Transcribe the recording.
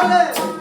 তাহলে